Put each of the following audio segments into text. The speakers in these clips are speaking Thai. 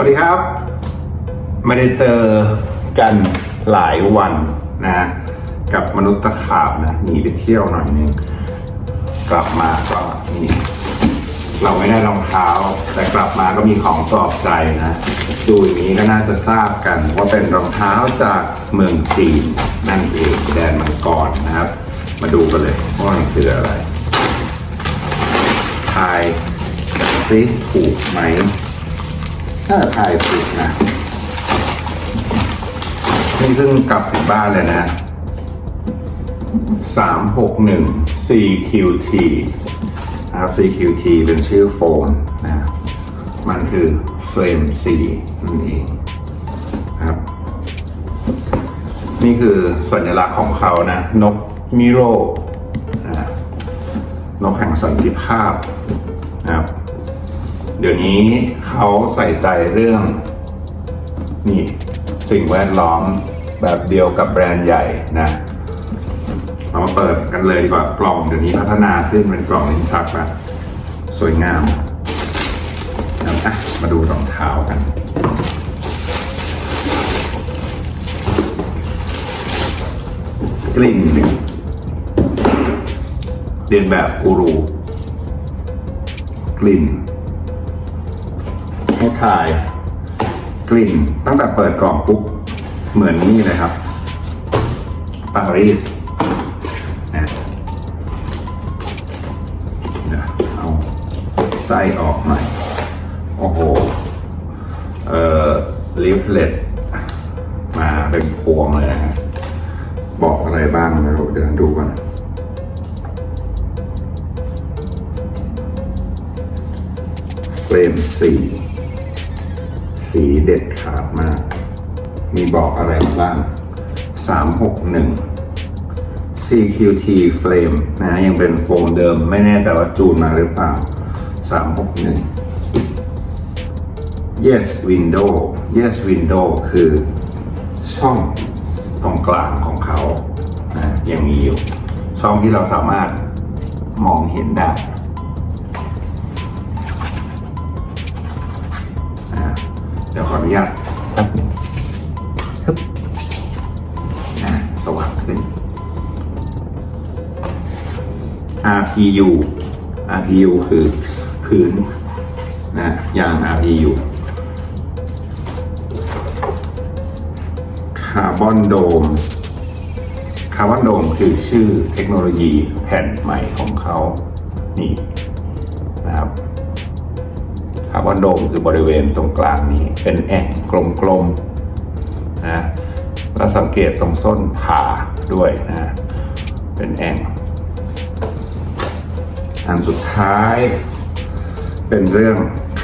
วัสดีครับ ไม่ได้เจอกันหลายวันนะ กับมนุษย์ตะขาบนะหนีไปเที่ยวหน่อยนึงกลับมาก็นี่เราไม่ได้รองเท้า แต่กลับมาก็มีของปลอบใจนะดูอย่างนี้ก็น่าจะทราบกัน ว่าเป็นรองเท้าจากเมืองจีนนั่นเองแดนมังกรนะครับ มาดูกันเลยว่ามันคืออะไรทายซิถูกไหม ถ้าทายถูกนะนี่เพิ่งกลับถึงบ้านเลยนะสามหกหนึ่ง CQT นะครับ CQT เป็นชื่อโฟนนะมันคือ Flame C นั่นเองครับ นี่คือสัญลักษณ์ของเขานะ นกมิโรนะนกแห่งสันติภาพนะครับ เดี๋ยวนี้เขาใส่ใจเรื่อง นี่สิ่งแวดล้อมแบบเดียวกับแบรนด์ใหญ่นะเรามาเปิดกันเลยดีกว่ากล่องเดี๋ยวนี้พัฒนาขึ้นเป็นกล่องลิ้นชักแบบสวยงามแล้วอะมาดูรองเท้ากัน กลิ่นเรียนแบบกูรูกลิ่น ให้ทาย กลิ่นตั้งแต่เปิดกล่องปุ๊บ เหมือนนี่เลยครับปารีสนะเอาไส้ออกหน่อยโอ้โห เอ่อลิฟเล็ตมาเป็นพวงเลยนะฮะบอกอะไรบ้างไม่รู้เดี๋ยวดูก่อนเฟรมสี่ สีเด็ดขาดมาก มีบอกอะไรมาบ้าง 361 CQT Flame นะยังเป็นโฟมเดิมไม่แน่ใจว่าจูนมาหรือเปล่า 361 Yes Window Yes Window คือช่องตรงกลางของเขานะยังมีอยู่ ช่องที่เราสามารถมองเห็นได้ ดี๋ยวขออนุญาตแป๊บนึงฮึบนะสว่างขึ้น RPU RPU คือพื้นนะยาง RPU คาร์บอนโดม คาร์บอนโดมคือชื่อเทคโนโลยีแผ่นใหม่ของเขา นี่นะครับ คาร์บอนโดมคือบริเวณตรงกลางนี้ เป็นแอ่งกลมๆนะแล้วสังเกตตรงส้นผ่าด้วยนะ เป็นแอ่งอันสุดท้าย เป็นเรื่อง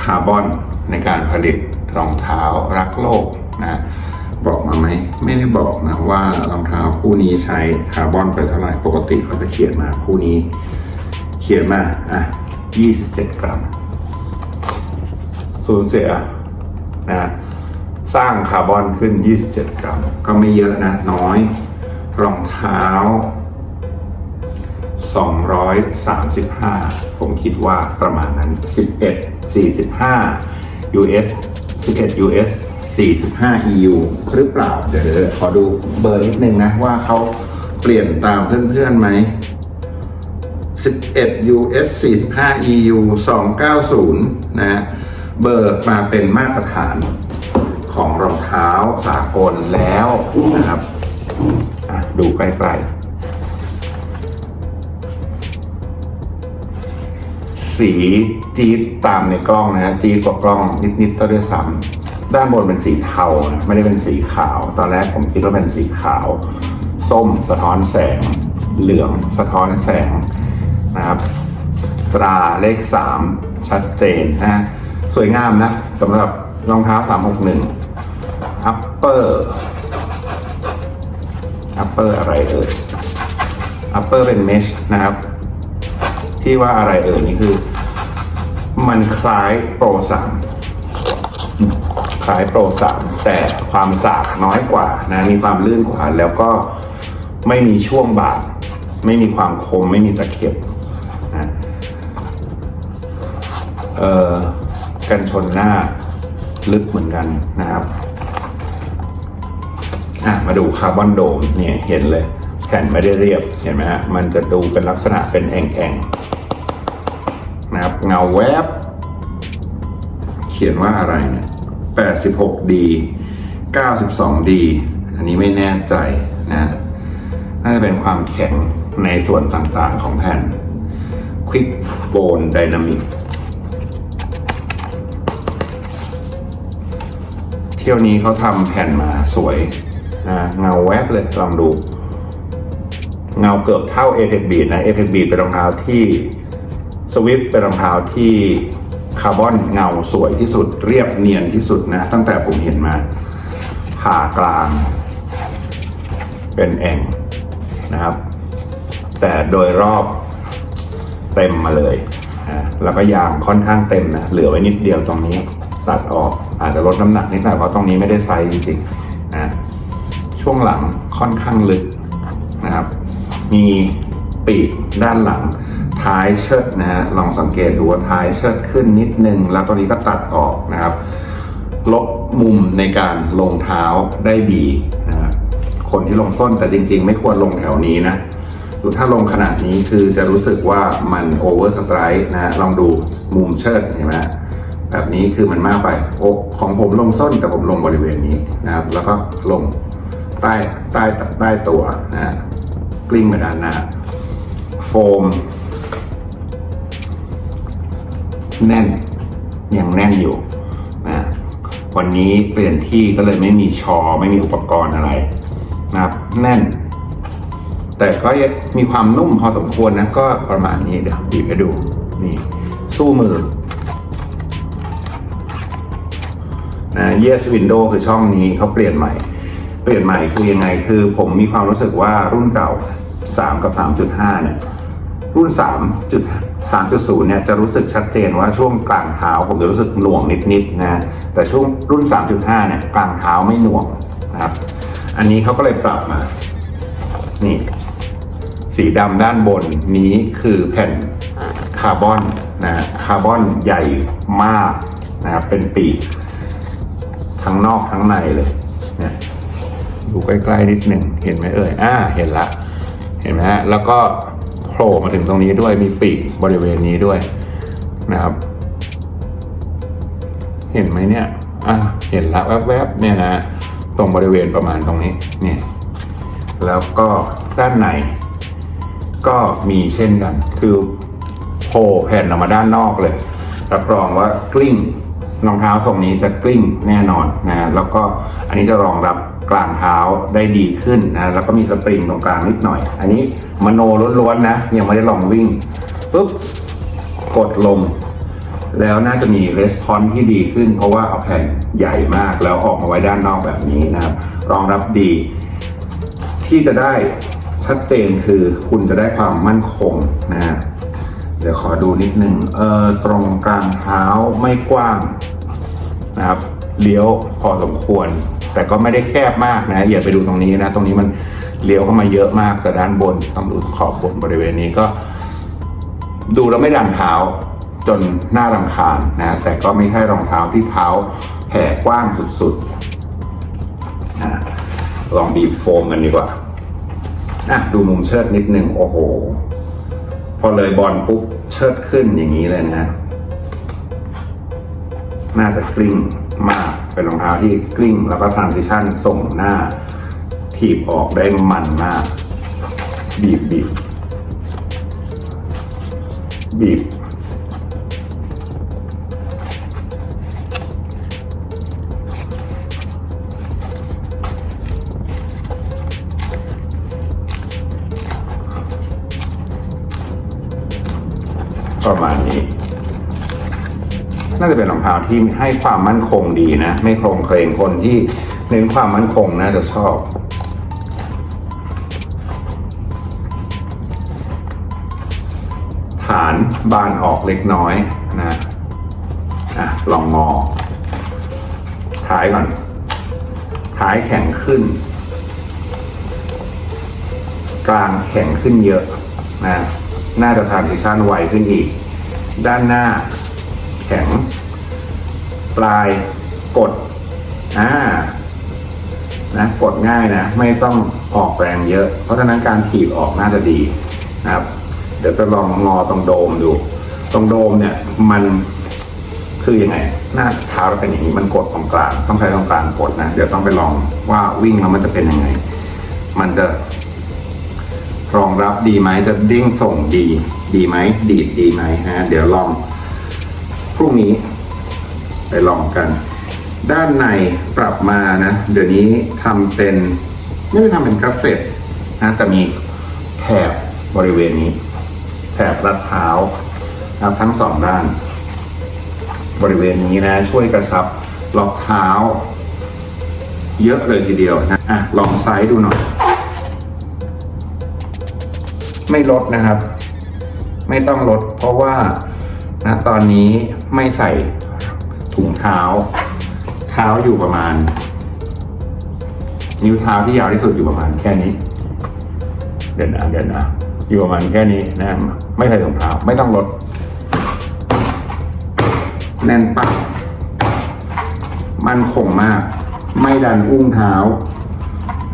คาร์บอนในการผลิตรองเท้ารักโลกนะบอกมาไหมไม่ได้บอกนะว่ารองเท้าคู่นี้ใช้คาร์บอนไปเท่าไหร่ปกติเขาจะเขียนมาคู่นี้ เขียนมาอะ27 กรัม สูญเสียนะสร้างคาร์บอนขึ้น 27 กรัม ก็ไม่เยอะนะ น้อย รองเท้า 235 ผมคิดว่าประมาณนั้น 11 45 US 11 US 45 EU หรือเปล่า เดี๋ยวขอดูเบอร์นิดนึงนะ ว่าเขาเปลี่ยนตามเพื่อนๆไหม 11 US 45 EU 290 นะ เบอร์มาเป็นมาตรฐานของรองเท้าสากลแล้วนะครับดูใกล้ๆ สีจี๊ดตามในกล้องนะฮะจี๊ดกว่ากล้องนิดๆก็ด้วยซ้ำด้านบนเป็นสีเทานะไม่ได้เป็นสีขาว ตอนแรกผมคิดว่าเป็นสีขาว ส้มสะท้อนแสง เหลืองสะท้อนแสงนะครับ ตราเลขสามชัดเจนนะ สวยงามนะสำหรับรองเท้า 361 upper upper อะไรเอ่ย upper เป็น mesh นะครับ ที่ว่าอะไรเอ่ยนี่คือ มันคล้ายโปรสามคล้ายโปรสามแต่ความสากน้อยกว่านะ มีความลื่นกว่า แล้วก็ไม่มีช่วงบาดไม่มีความคมไม่มีตะเข็บนะเอ่อ กันชนหน้าลึกเหมือนกันนะครับอะมาดูคาร์บอนโดมเนี่ยเห็นเลยแผ่นไม่ได้เรียบเห็นไหมฮะมันจะดูเป็นลักษณะเป็นแอ่งๆนะครับเงาแวบ เขียนว่าอะไรเนี่ย 86D 92D อันนี้ไม่แน่ใจนะน่าจะเป็นความแข็งในส่วนต่างๆของแผ่น Quick Bone Dynamic เที่ยวนี้เขาทำแผ่นมาสวยนะเงาแวบเลยลองดู เงาเกือบเท่า a p e x Beat นะ a p e x Beat เป็นรองเท้าที่ Swift เป็นรองเท้าที่คาร์บอนเงาสวยที่สุดเรียบเนียนที่สุดนะ ตั้งแต่ผมเห็นมาผ่ากลาง เป็นแอ่งนะครับ แต่โดยรอบเต็มมาเลยนะแล้วก็ยางค่อนข้างเต็มนะ เหลือไว้นิดเดียวตรงนี้ตัดออก อาจจะลดน้ำหนักนิดหน่อยเพราะตรงนี้ไม่ได้ไซส์จริงๆนะช่วงหลังค่อนข้างลึกนะครับ มีปีกด้านหลังท้ายเชิดนะฮะลองสังเกตดูว่าท้ายเชิดขึ้นนิดนึง แล้วตรงนี้ก็ตัดออกนะครับลดมุมในการลงเท้าได้ดีนะครับคนที่ลงส้นแต่จริง ๆ ไม่ควรลงแถวนี้นะถ้าลงขนาดนี้คือจะรู้สึกว่ามันโอเวอร์สไตร์นะฮะลองดูมุมเชิดเห็นไหม แบบนี้คือมันมากไปโอ้ของผมลงส้นแต่ผมลงบริเวณนี้นะครับ แล้วก็ลงใต้ใต้ใต้ตัวนะกลิ้งไปด้านหน้าโฟม แน่นยังแน่นอยู่นะวันนี้เปลี่ยนที่ก็เลยไม่มีชอไม่มีอุปกรณ์อะไรนะครับ แน่น แต่ก็ยังมีความนุ่มพอสมควรนะ ก็ประมาณนี้เดี๋ยวบีบให้ดูนี่สู้มือ นะ Yes Window คือช่องนี้เขาเปลี่ยนใหม่ เปลี่ยนใหม่คือยังไงคือผมมีความรู้สึกว่ารุ่นเก่า 3 กับ 3.5 เนี่ย รุ่น 3 3.0 เนี่ยจะรู้สึกชัดเจนว่าช่วงกลางเท้าผมจะรู้สึกหน่วงนิดๆนะ แต่ช่วงรุ่น 3.5 เนี่ยกลางเท้าไม่หน่วงนะครับ อันนี้เขาก็เลยปรับมา นี่สีดำด้านบนนี้คือแผ่นคาร์บอนนะคาร์บอนใหญ่มากนะครับเป็นปีก ทั้งนอกทั้งในเลยเนี่ยดูใกล้ๆนิดหนึ่งเห็นไหมเอ่ยอ่าเห็นละ เห็นไหมฮะแล้วก็โผล่มาถึงตรงนี้ด้วยมีปีกบริเวณนี้ด้วยนะครับ เห็นไหมเนี่ยอ่าเห็นละแวบๆเนี่ยนะตรงบริเวณประมาณตรงนี้เนี่ยแล้วก็ด้านในก็มีเช่นกัน คือโผล่แผ่นออกมาด้านนอกเลยรับรองว่ากลิ้ง รองเท้าทรงนี้จะกลิ้งแน่นอนนะแล้วก็อันนี้จะรองรับกลางเท้าได้ดีขึ้นนะแล้วก็มีสปริงตรงกลางนิดหน่อย อันนี้มโนล้วนๆนะยังไม่ได้ลองวิ่งปุ๊บกดลงแล้วน่าจะมีレスปอนที่ดีขึ้น เพราะว่าเอาแผ่นใหญ่มากแล้วออกมาไว้ด้านนอกแบบนี้นะครับ รองรับดี ที่จะได้ชัดเจนคือคุณจะได้ความมั่นคงนะ เดี๋ยวขอดูนิดนึงเออตรงกลางเท้าไม่กว้าง นะครับเลี้ยวพอสมควร แต่ก็ไม่ได้แคบมากนะอย่าไปดูตรงนี้นะ ตรงนี้มันเลี้ยวเข้ามาเยอะมากแต่ด้านบนต้องดูขอบบนบริเวณนี้ก็ ดูแล้วไม่ดันเท้าจนน่ารำคาญนะแต่ก็ไม่ใช่รองเท้าที่เท้าแผ่กว้างสุดๆนะลองบีบโฟมกันดีกว่าอะดูมุมเชิดนิดนึงโอ้โห พอเลยบอลปุ๊บเชิดขึ้นอย่างนี้เลยนะ น่าจะกลิ้งมากเป็นรองเท้าที่กลิ้ง แล้วก็ทรานซิชันส่งหน้า ถีบออกได้มันมาก บีบบีบบีบประมาณนี้ น่าจะเป็นรองเท้าที่ให้ความมั่นคงดีนะ ไม่โครงเคลงคนที่เน้นความมั่นคงน่าจะชอบฐานบานออกเล็กน้อยนะอะลองงอท้ายก่อนท้ายแข็งขึ้น กลางแข็งขึ้นเยอะนะน่าจะทานซิชันไวขึ้นอีก ด้านหน้า แข็ง ปลายกดอ่านะกดง่ายนะ ไม่ต้องออกแรงเยอะ เพราะฉะนั้นการถีบออกน่าจะดีนะครับ เดี๋ยวจะลองงอตรงโดมดู ตรงโดมเนี่ยมันคือยังไง หน้าเท้าเราเป็นอย่างนี้มันกดตรงกลาง ต้องใช้ตรงกลางกดนะ เดี๋ยวต้องไปลองว่าวิ่งแล้วมันจะเป็นยังไง มันจะรองรับดีไหมจะดิ้งส่งดี ดีไหมดีดดีไหมนะเดี๋ยวลอง พรุ่งนี้ ไปลองกัน ด้านในปรับมานะ เดี๋ยวนี้ทำเป็น ไม่ได้ทำเป็นกราฟเฟตนะแต่มีแถบบริเวณนี้ แถบรัดเท้านะครับทั้งสองด้าน บริเวณนี้นะ ช่วยกระชับล็อกเท้า เยอะเลยทีเดียวนะอะลองไซส์ดูหน่อย ไม่ลดนะครับ ไม่ต้องลดเพราะว่า นะตอนนี้ไม่ใส่ถุงเท้า เท้าอยู่ประมาณ นิ้วเท้าที่ยาวที่สุดอยู่ประมาณแค่นี้ เดี๋ยวนะเดี๋ยวนะอยู่ประมาณแค่นี้นะไม่ใส่ถุงเท้าไม่ต้องลด แน่นปักมันคงมาก ไม่ดันอุ้งเท้า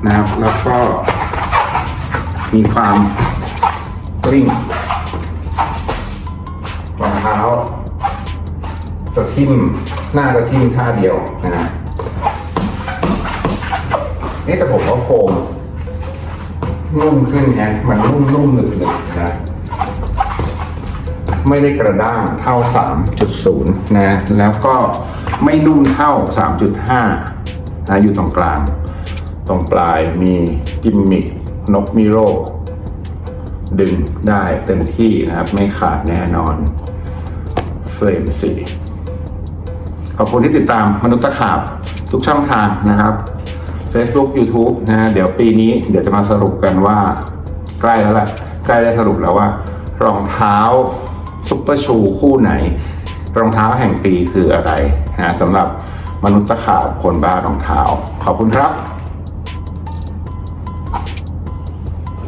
นะครับ แล้วก็มีความกลิ้ง จะทิ่มหน้าจะทิ่มท่าเดียวนะฮะนี่แต่ผมว่าโฟมนุ่มขึ้นไงมันนุ่มนุ่มหนึบหนึบนะไม่ได้กระด้างเท่า 3.0 นะ แล้วก็ไม่นุ่มเท่า 3.5 นะ อยู่ตรงกลาง ตรงปลายมีกิมมิกนกมิโรดึงได้เต็มที่นะครับ ไม่ขาดแน่นอน เฟรมสี่ ขอบคุณที่ติดตามมนุษย์ตะขาบทุกช่องทางนะครับ Facebook YouTube นะฮะเดี๋ยวปีนี้เดี๋ยวจะมาสรุปกันว่า ใกล้แล้วแหละใกล้ได้สรุปแล้วว่า รองเท้าซุปเปอร์ชูคู่ไหน รองเท้าแห่งปีคืออะไรนะสำหรับมนุษย์ตะขาบคนบ้ารองเท้า ขอบคุณครับ